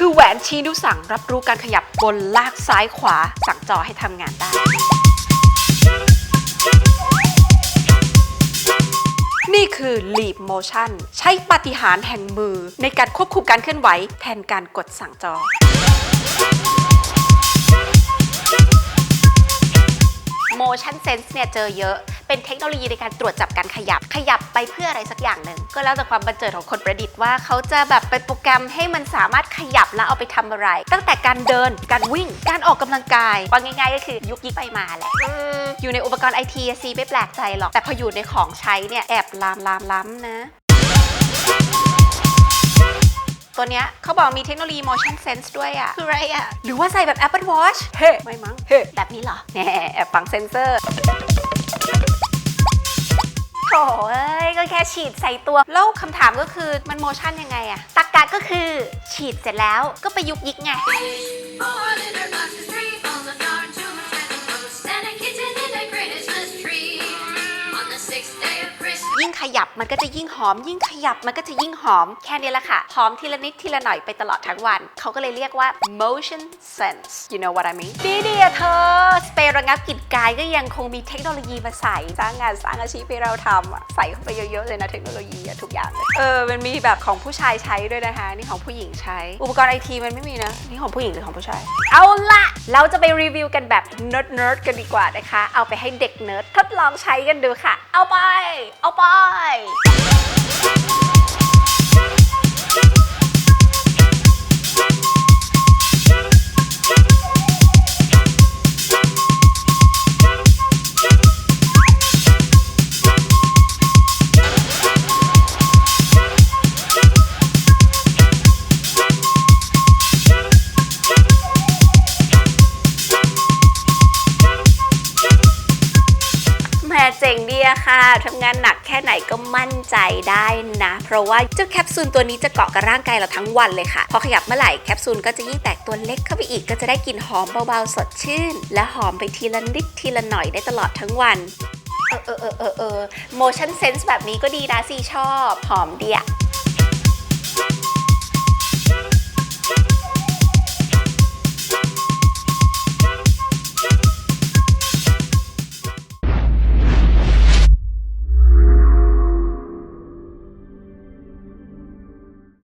คือแหวนชี้นิ้วสั่งรับรู้การขยับบนลากซ้ายขวาสั่งจอให้ทำงานได้ นี่คือ Leap Motion ใช้ปฏิหารแห่งมือในการควบคุมการเคลื่อนไหว แทนการกดสั่งจอ motion sense เนี่ยเจอเยอะ เป็นเทคโนโลยีในการตรวจจับการขยับขยับไปเพื่ออะไรสักอย่างหนึ่งก็แล้วแต่ความบันเจิดของคนประดิษฐ์ว่าเขาจะแบบไปโปรแกรมให้มันสามารถขยับแล้วเอาไปทำอะไร ตั้งแต่การเดินการวิ่ง การออกกำลังกายว่าง่ายๆ ก็คือยุกยิกไปมาแหละอืมอยู่ในอุปกรณ์ไอทีซีไม่แปลกใจหรอก แต่พออยู่ในของใช้เนี่ยแอบลามลามล้ำนะตัวเนี้ยเขาบอกมีเทคโนโลยี motion sense ด้วยอะคืออะไรอะหรือว่าใส่แบบ Apple Watch เฮ้ไม่มั้ง เฮ้แบบนี้เหรอแหมแอบฝังเซนเซอร์โถ่ เอ้ยก็แค่ฉีดใส่ตัว แล้วคำถามก็คือมันโมชั่นยังไงอะตักกะก็คือฉีดเสร็จแล้วก็ไปยุกยิกไง มันก็จะยิ่งหอมยิ่งขยับมันก็จะยิ่งหอมแค่นี้แหละค่ะ หอมทีละนิดทีละหน่อยไปตลอดทั้งวัน เขาก็เลยเรียกว่า motion sense you know what I mean ดีดีอะเธอ สเปรย์ระงับกลิ่นกายก็ยังคงมีเทคโนโลยีมาใส่สร้างงานสร้างอาชีพให้เราทำอะใส่เข้าไปเยอะๆเลยนะเทคโนโลยีอะทุกอย่างเลยเออมันมีแบบของผู้ชายใช้ด้วยนะคะ นี่ของผู้หญิงใช้ อุปกรณ์ไอทีมันไม่มีนะ นี่ของผู้หญิงหรือของผู้ชาย เอาละเราจะไปรีวิวกันแบบเนิร์ดเนิร์ดกันดีกว่านะคะ เอาไปให้เด็กเนิร์ดทดลองใช้กันดูค่ะ เอาไป เอาไป Vai. ม่เจ๋งดีอะค่ะทำงานหนักแค่ไหนก็มั่นใจได้นะ เพราะว่าเจ้าแคปซูลตัวนี้จะเกาะกับร่างกายเราทั้งวันเลยค่ะ พอขยับเมื่อไหร่แคปซูลก็จะยิ่งแตกตัวเล็กเข้าไปอีกก็จะได้กลิ่นหอมเบาๆสดชื่น และหอมไปทีละนิดทีละหน่อยได้ตลอดทั้งวัน เออเออเออเออเออ motion sense แบบนี้ก็ดีนะซีชอบ หอมเดียะ